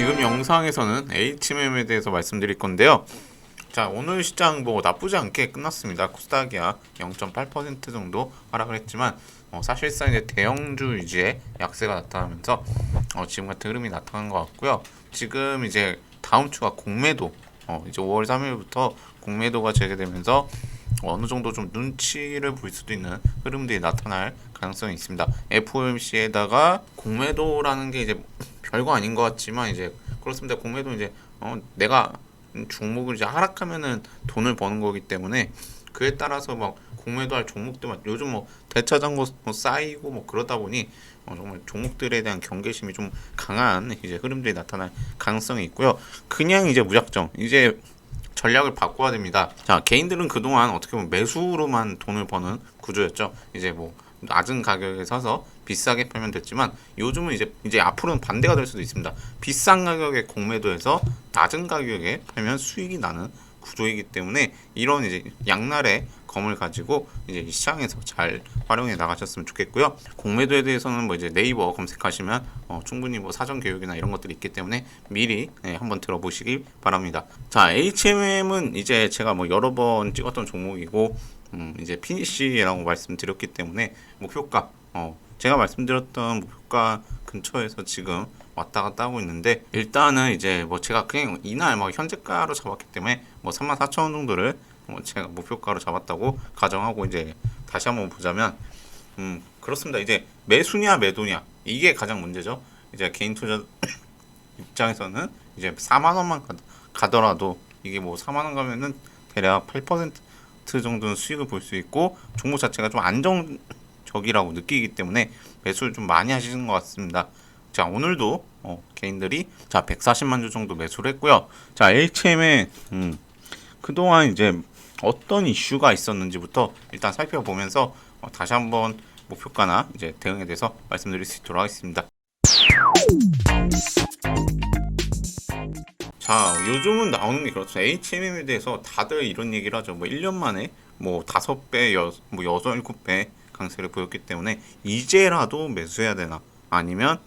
지금 영상에서는 HMM에 대해서 말씀드릴 건데요. 자 오늘 시장 뭐 나쁘지 않게 끝났습니다. 코스닥이야 0.8% 정도 하락을 했지만 어, 사실상 이제 대형주 위주의 약세가 나타나면서 어, 지금 같은 흐름이 나타난 것 같고요. 지금 이제 다음 주가 공매도 어, 이제 5월 3일부터 공매도가 재개되면서 어느 정도 좀 눈치를 볼 수도 있는 흐름들이 나타날 가능성이 있습니다. FOMC에다가 공매도라는 게 이제 별거 아닌 것 같지만 이제 그렇습니다. 공매도 이제 어, 내가 종목을 이제 하락하면은 돈을 버는 거기 때문에 그에 따라서 막 공매도 할 종목들만 요즘 뭐 대차장고 뭐 쌓이고 뭐 그러다 보니 어, 정말 종목들에 대한 경계심이 좀 강한 이제 흐름들이 나타날 가능성이 있고요. 그냥 이제 무작정 이제 전략을 바꿔야 됩니다. 자, 개인들은 그동안 어떻게 보면 매수로만 돈을 버는 구조였죠. 이제 뭐 낮은 가격에 사서 비싸게 팔면 됐지만 요즘은 이제 이제 앞으로는 반대가 될 수도 있습니다. 비싼 가격에 공매도해서 낮은 가격에 팔면 수익이 나는 구조이기 때문에 이런 이제 양날의 검을 가지고 이제 이 시장에서 잘 활용해 나가셨으면 좋겠고요. 공매도에 대해서는 뭐 이제 네이버 검색하시면 어, 충분히 뭐 사전 교육이나 이런 것들이 있기 때문에 미리 네, 한번 들어보시길 바랍니다. 자, HMM은 이제 제가 뭐 여러 번 찍었던 종목이고 음, 이제 피니시라고 말씀드렸기 때문에 목표가 어, 제가 말씀드렸던 목표가 근처에서 지금 왔다 갔다 하고 있는데 일단은 이제 뭐 제가 그냥 이날 뭐 현재가로 잡았기 때문에 뭐 34,000원 정도를 뭐 제가 목표가로 잡았다고 가정하고 이제 다시 한번 보자면 음 그렇습니다. 이제 매수냐 매도냐 이게 가장 문제죠. 이제 개인 투자 입장에서는 이제 4만 원만 가, 가더라도 이게 뭐 4만 원 가면은 대략 8% 정도는 수익을 볼 수 있고 종목 자체가 좀 안정적이라고 느끼기 때문에 매수를 좀 많이 하시는 것 같습니다. 자 오늘도 어, 개인들이 자 140만 주 정도 매수를 했고요. 자 HM에 음, 그동안 이제 어떤 이슈가 있었는지부터 일단 살펴보면서 어, 다시 한번 목표가나 이제 대응에 대해서 말씀드릴 수 있도록 하겠습니다. 자, 요즘은 나오는 게 그렇죠. HMM에 대해서 다들 이런 얘기를 하죠. 뭐 1년 만에 뭐 5배, 여, 뭐 6, 7배 강세를 보였기 때문에 이제라도 매수해야 되나? 아니면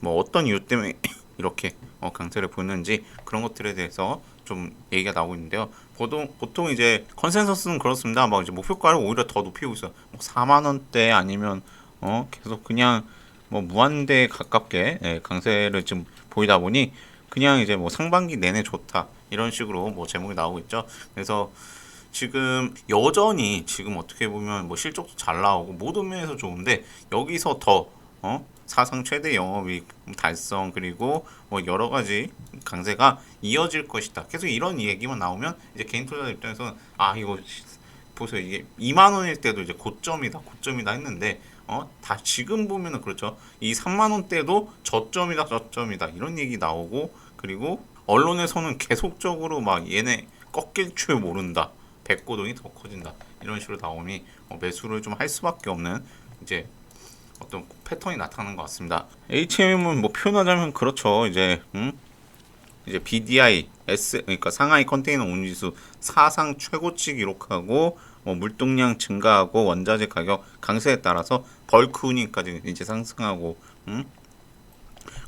뭐 어떤 이유 때문에 이렇게 어, 강세를 보였는지 그런 것들에 대해서 좀 얘기가 나오고 있는데요. 보통 보통 이제 컨센서스는 그렇습니다. 막 이제 목표가를 오히려 더 높이고 있어요. 뭐 4만 원대 아니면 어 계속 그냥 뭐 무한대 가깝게 예, 강세를 좀 보이다 보니 그냥 이제 뭐 상반기 내내 좋다 이런 식으로 뭐 제목이 나오고 있죠. 그래서 지금 여전히 지금 어떻게 보면 뭐 실적도 잘 나오고 모든 면에서 좋은데 여기서 더 어? 사상 최대 영업이익 달성 그리고 뭐 여러 가지 강세가 이어질 것이다. 계속 이런 얘기만 나오면 이제 개인 투자자 입장에서는 아 이거 보세요 이게 2만 원일 때도 이제 고점이다 고점이다 했는데 어 다 지금 보면은 그렇죠 이 3만 원대도 저점이다 저점이다 이런 얘기 나오고 그리고 언론에서는 계속적으로 막 얘네 꺾일 줄 모른다 백고동이 더 커진다 이런 식으로 나오니 어, 매수를 좀 할 수밖에 없는 이제 어떤 패턴이 나타나는 것 같습니다. HM은 뭐 표현하자면 그렇죠. 이제 음? 이제 BDI S 그러니까 상하이 컨테이너 운지수 사상 최고치 기록하고 뭐 물동량 증가하고 원자재 가격 강세에 따라서 벌크 운임까지 이제 상승하고 음?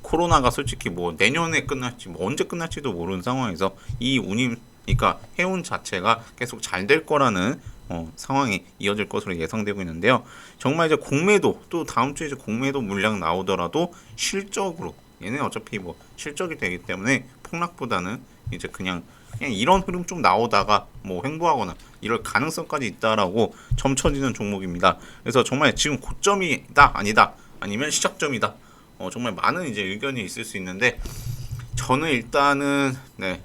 코로나가 솔직히 뭐 내년에 끝날지 뭐 언제 끝날지도 모르는 상황에서 이 운임 그러니까 해운 자체가 계속 잘 될 거라는 어, 상황이 이어질 것으로 예상되고 있는데요. 정말 이제 공매도 또 다음 주에 이제 공매도 물량 나오더라도 실적으로 얘네 어차피 뭐 실적이 되기 때문에 폭락보다는 이제 그냥 그냥 이런 흐름 좀 나오다가 뭐 횡보하거나 이럴 가능성까지 있다라고 점쳐지는 종목입니다. 그래서 정말 지금 고점이다 아니다 아니면 시작점이다. 어, 정말 많은 이제 의견이 있을 수 있는데 저는 일단은 네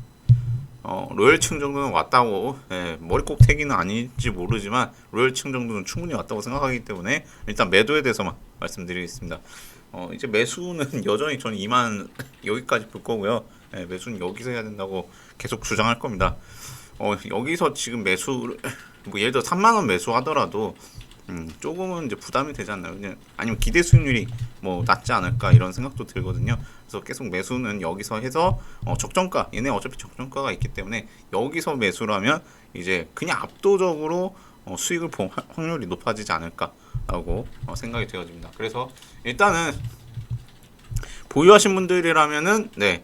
어, 로열층 정도는 왔다고 예, 머리 꼭대기는 아닐지 모르지만 로열층 정도는 충분히 왔다고 생각하기 때문에 일단 매도에 대해서만 말씀드리겠습니다. 어, 이제 매수는 여전히 저는 2만 여기까지 볼 거고요. 예, 매수는 여기서 해야 된다고 계속 주장할 겁니다. 어, 여기서 지금 매수를 뭐 예를 들어 3만 원 매수하더라도 음, 조금은 이제 부담이 않나요? 그냥 아니면 기대 수익률이 뭐 낮지 않을까 이런 생각도 들거든요. 그래서 계속 매수는 여기서 해서 어, 적정가 얘네 어차피 적정가가 있기 때문에 여기서 매수를 하면 이제 그냥 압도적으로 어, 수익을 볼 확- 확률이 높아지지 않을까라고 어, 생각이 되어집니다. 그래서 일단은 보유하신 분들이라면은 네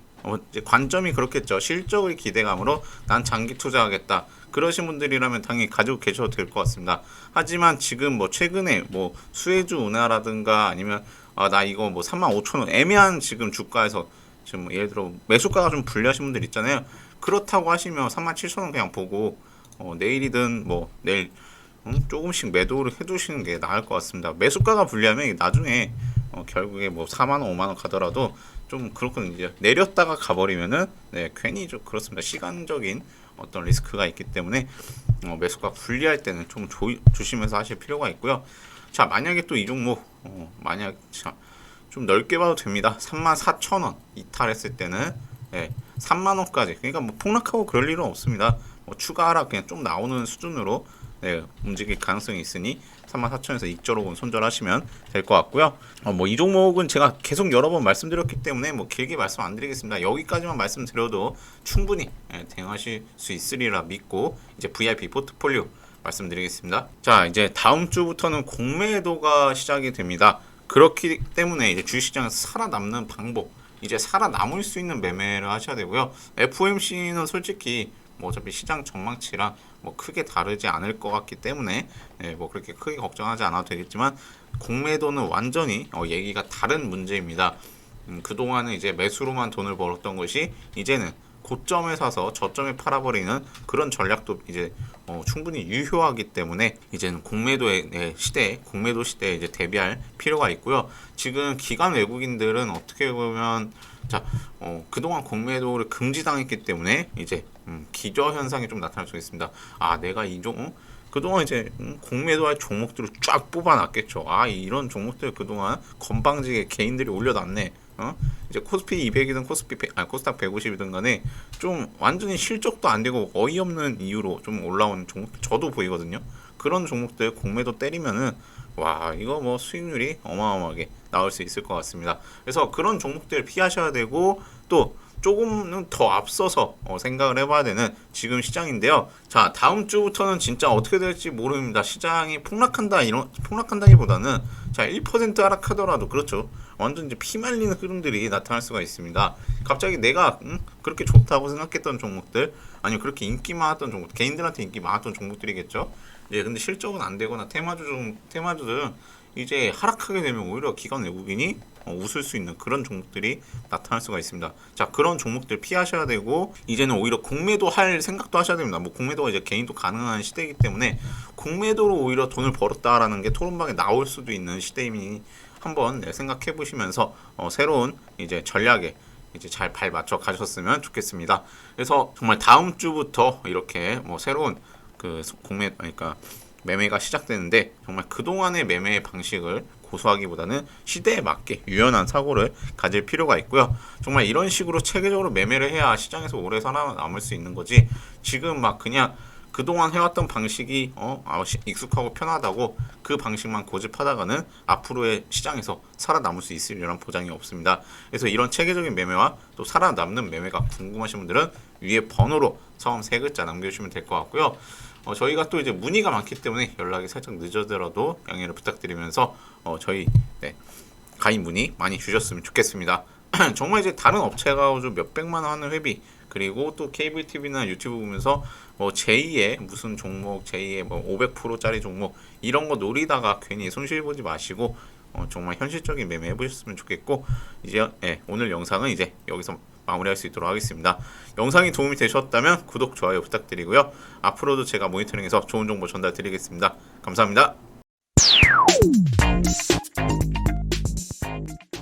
관점이 그렇겠죠. 실적의 기대감으로 난 장기 투자하겠다. 그러신 분들이라면 당연히 가지고 계셔도 될 것 같습니다. 하지만 지금 뭐 최근에 뭐 수혜주 운하라든가 아니면 아, 나 이거 뭐 3만 5천 원 애매한 지금 주가에서 지금 뭐 예를 들어 매수가가 좀 불리하신 분들 있잖아요. 그렇다고 하시면 3만 7천 원 그냥 보고 어, 내일이든 뭐 내일 음, 조금씩 매도를 해두시는 게 나을 것 같습니다. 매수가가 불리하면 나중에 어, 결국에 뭐 4만 원, 5만 원 가더라도 좀 그렇거든요. 이제 내렸다가 가버리면은 네, 괜히 좀 그렇습니다. 시간적인 어떤 리스크가 있기 때문에 어, 매수가 불리할 때는 좀 조, 조심해서 하실 필요가 있고요. 자 만약에 또 이 종목 어, 만약 자, 좀 넓게 봐도 됩니다. 34,000원 이탈했을 때는 예, 3만 원까지. 그러니까 뭐 폭락하고 그럴 일은 없습니다. 뭐 추가 하락 그냥 좀 나오는 수준으로 네, 움직일 가능성이 있으니 34,000원에서 익절옥은 손절하시면 될 것 같고요. 어, 뭐이 종목은 제가 계속 여러 번 말씀드렸기 때문에 뭐 길게 말씀 안 드리겠습니다. 여기까지만 말씀드려도 충분히 예, 대응하실 수 있으리라 믿고 이제 VIP 포트폴리오 말씀드리겠습니다. 자, 이제 다음 주부터는 공매도가 시작이 됩니다. 그렇기 때문에 이제 주식시장에서 살아남는 방법, 이제 살아남을 수 있는 매매를 하셔야 되고요. FOMC는 솔직히 뭐 어차피 시장 전망치랑 뭐 크게 다르지 않을 것 같기 때문에 예, 뭐 그렇게 크게 걱정하지 않아도 되겠지만 공매도는 완전히 어, 얘기가 다른 문제입니다. 음, 그동안은 이제 매수로만 돈을 벌었던 것이 이제는 고점에 사서 저점에 팔아버리는 그런 전략도 이제 어, 충분히 유효하기 때문에 이제는 공매도의 네, 시대, 공매도 시대에 이제 대비할 필요가 있고요. 지금 기관 외국인들은 어떻게 보면 자 어, 그동안 공매도를 금지당했기 때문에 이제 음, 기저 현상이 좀 나타날 수 있습니다. 아 내가 이종 어? 그동안 이제 음, 공매도 할 종목들을 쫙 뽑아놨겠죠. 아 이런 종목들 그동안 건방지게 개인들이 올려놨네. 어? 이제 코스피 200이든 코스피 100, 아 코스닥 150이든 간에 좀 완전히 실적도 안 되고 어이없는 이유로 좀 올라온 종목 저도 보이거든요. 그런 종목들 공매도 때리면은 와 이거 뭐 수익률이 어마어마하게 나올 수 있을 것 같습니다. 그래서 그런 종목들 피하셔야 되고 또 조금은 더 앞서서 어, 생각을 해봐야 되는 지금 시장인데요. 자 다음 주부터는 진짜 어떻게 될지 모릅니다. 시장이 폭락한다 이런 폭락한다기보다는 자 1% 하락하더라도 그렇죠. 완전 이제 피말리는 흐름들이 나타날 수가 있습니다. 갑자기 내가 음, 그렇게 좋다고 생각했던 종목들 아니면 그렇게 인기 많았던 종목 개인들한테 인기 많았던 종목들이겠죠. 예, 근데 실적은 안 되거나 테마주 종 테마주들은 이제 하락하게 되면 오히려 기관 외국인이 어, 웃을 수 있는 그런 종목들이 나타날 수가 있습니다. 자, 그런 종목들 피하셔야 되고 이제는 오히려 공매도 할 생각도 하셔야 됩니다. 뭐 공매도가 이제 개인도 가능한 시대이기 때문에 공매도로 오히려 돈을 벌었다라는 게 토론방에 나올 수도 있는 시대이니 한번 네, 생각해 보시면서 어, 새로운 이제 전략에 이제 잘 발 맞춰 가셨으면 좋겠습니다. 그래서 정말 다음 주부터 이렇게 뭐 새로운 그 공매 그러니까 매매가 시작되는데 정말 그동안의 매매 방식을 고수하기보다는 시대에 맞게 유연한 사고를 가질 필요가 있고요. 정말 이런 식으로 체계적으로 매매를 해야 시장에서 오래 살아남을 수 있는 거지. 지금 막 그냥 그동안 해왔던 방식이 어 아, 시- 익숙하고 편하다고 그 방식만 고집하다가는 앞으로의 시장에서 살아남을 수 있으리란 보장이 없습니다. 그래서 이런 체계적인 매매와 또 살아남는 매매가 궁금하신 분들은 위에 번호로 처음 세 글자 남겨주시면 될 것 같고요. 어, 저희가 또 이제 문의가 많기 때문에 연락이 살짝 늦어더라도 양해를 부탁드리면서 어, 저희 네, 가입 문의 많이 주셨으면 좋겠습니다. 정말 이제 다른 업체가 좀 몇백만 원 하는 회비 그리고 또 케이블 TV나 유튜브 보면서 뭐 제2의 무슨 종목 제2의 뭐 500%짜리 종목 이런 거 노리다가 괜히 손실 보지 마시고 어, 정말 현실적인 매매 해보셨으면 좋겠고 이제 예, 오늘 영상은 이제 여기서 마무리할 수 있도록 하겠습니다. 영상이 도움이 되셨다면 구독 좋아요 부탁드리고요. 앞으로도 제가 모니터링해서 좋은 정보 전달드리겠습니다. 감사합니다.